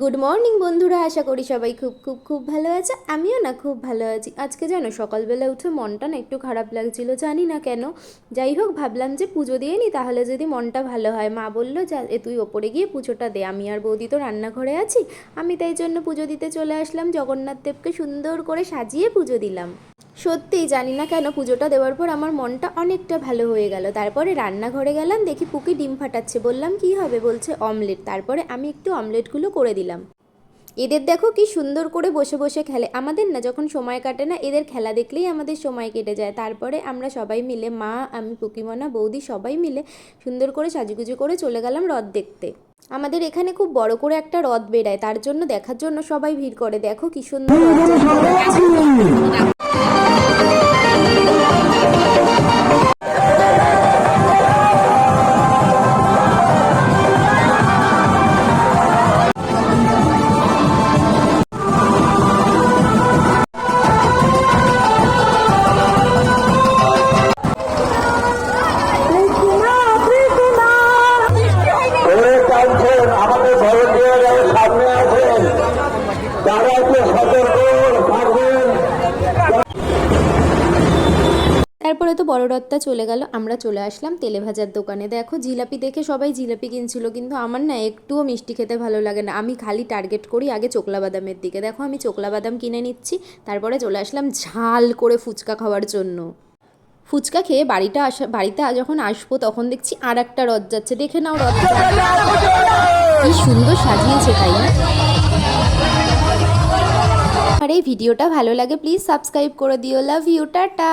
Good morning বন্ধুরা। আশা করি সবাই খুব খুব খুব ভালো আছে। আমিও না খুব ভালো আছি। আজকে জানো, সকালবেলা উঠে মনটা না একটু খারাপ লাগছিল, জানি না কেন। যাই হোক, ভাবলাম যে পুজো দিয়ে নি, তাহলে যদি মনটা ভালো হয়। মা বলল, যা, এ তুই ওপরে গিয়ে পুজোটা দে। আমি আর বৌদি তো রান্নাঘরে আছি। আমি তাই জন্য পুজো দিতে চলে আসলাম। জগন্নাথ দেবকে সুন্দর করে সাজিয়ে পুজো দিলাম। সত্যিই জানি না কেন পুজোটা দেওয়ার পর আমার মনটা অনেকটা ভালো হয়ে গেল। তারপরে রান্নাঘরে গেলাম দেখি পুকি ডিম ফাটাচ্ছে। বললাম কি হবে? বলছে অমলেট। তারপরে আমি একটু অমলেটগুলো করে দিলাম। এদের দেখো কি সুন্দর করে বসে বসে খেলে। আমাদের না যখন সময় কাটে না এদের খেলা দেখলেই আমাদের সময় কেটে যায়। তারপরে আমরা সবাই মিলে মা আমি পুকিমনা বৌদি সবাই মিলে সুন্দর করে সাজুগুজু করে চলে গেলাম হ্রদ দেখতে। আমাদের এখানে খুব বড় করে একটা হ্রদ বেড়ায়। তার জন্য দেখার জন্য সবাই ভিড় করে। দেখো কি সুন্দর তারপরে তো বড় রথটা চলে গেল, আমরা চলে আসলাম তেলে ভাজার দোকানে। দেখো, জিলাপি দেখে সবাই জিলাপি কিনছিল, কিন্তু আমার না একটুও মিষ্টি খেতে ভালো লাগে না। আমি খালি টার্গেট করি আগে চোকলা বাদামের দিকে। দেখো, আমি চোকলা বাদাম কিনে নিচ্ছি, তারপরে চলে আসলাম ঝাল করে ফুচকা খাওয়ার জন্য। ফুচকা খেয়ে বাড়িটা আসা বাড়িতে যখন আসব, তখন দেখছি আর একটা রথ যাচ্ছে। দেখে নাও রথ কি সুন্দর সাজিয়েছে তাই না? আর এই ভিডিওটা ভালো লাগে প্লিজ সাবস্ক্রাইব করে দিও। Love you tata.